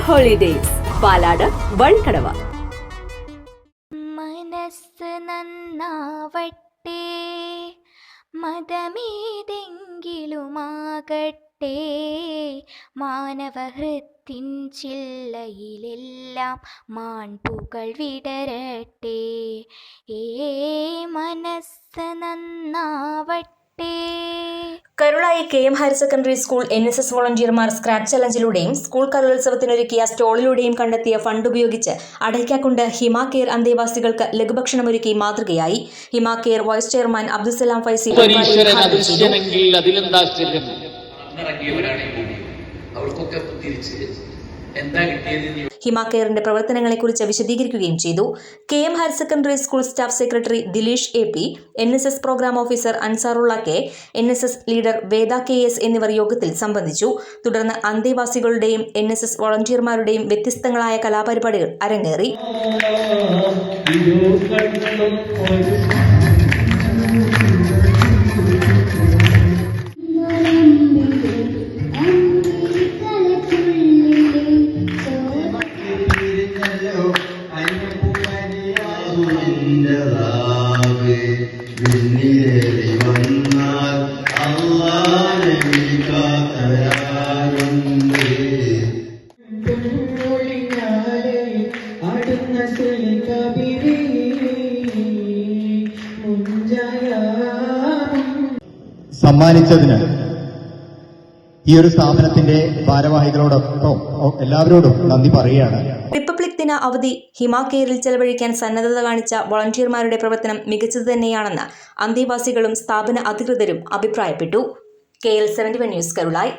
Holidays പാലാട് Vazhikkadavu മനസ്സ് നന്നാവട്ടെ മതമേതെങ്കിലുമാകട്ടെ മാനവഹൃത്തിൻ ചില്ലയിലെല്ലാം മാൺപുകൾ വിടരട്ടെ. ഏ മനസ്സ് നന്നാവട്ടെ. Karulayi K M higher secondary school N S S വോളണ്ടിയർമാർ scrap ചലഞ്ചിലൂടെയും സ്കൂൾ കലോത്സവത്തിനൊരുക്കിയ സ്റ്റോളിലൂടെയും കണ്ടെത്തിയ ഫണ്ട് ഉപയോഗിച്ച് അടയ്ക്കാക്കുണ്ട് ഹിമ കെയർ അന്തേവാസികൾക്ക് ലഘുഭക്ഷണമൊരുക്കി മാതൃകയായി. Hima care vice chairman Abdussalam Faizy അവർക്കൊക്കെ തിരിച്ച് എന്താ കിട്ടിയതെന്ന് ഹിമ കെയറിന്റെ പ്രവർത്തനങ്ങളെക്കുറിച്ച് വിശദീകരിക്കുകയും ചെയ്തു K M higher secondary school staff secretary Dileesh A P N S S programme officer Ansarulla K N S S leader Veda K S എന്നിവർ യോഗത്തിൽ സംബന്ധിച്ചു തുടർന്ന് അന്തേവാസികളുടെയും എൻ എസ് എസ് വോളണ്ടിയർമാരുടെയും വ്യത്യസ്തങ്ങളായ കലാപരിപാടികൾ അരങ്ങേറി വിണ്ണിലേറി വന്നാൽ അള്ളാനെ വിളിക്കാത്തരാരുണ്ട് അടുന്ന കബിരി സമ്മാനിച്ചതിന് ഈ ഒരു സ്ഥാപനത്തിന്റെ ഭാരവാഹികളോടൊപ്പം എല്ലാവരോടും നന്ദി പറയുകയാണ്. ദിന അവധി ഹിമ കെയറിൽ ചെലവഴിക്കാൻ സന്നദ്ധത കാണിച്ച വോളണ്ടിയർമാരുടെ പ്രവർത്തനം മികച്ചത് തന്നെയാണെന്ന് അന്തേവാസികളും സ്ഥാപന അധികൃതരും അഭിപ്രായപ്പെട്ടു. K L seventy one news Karulayi.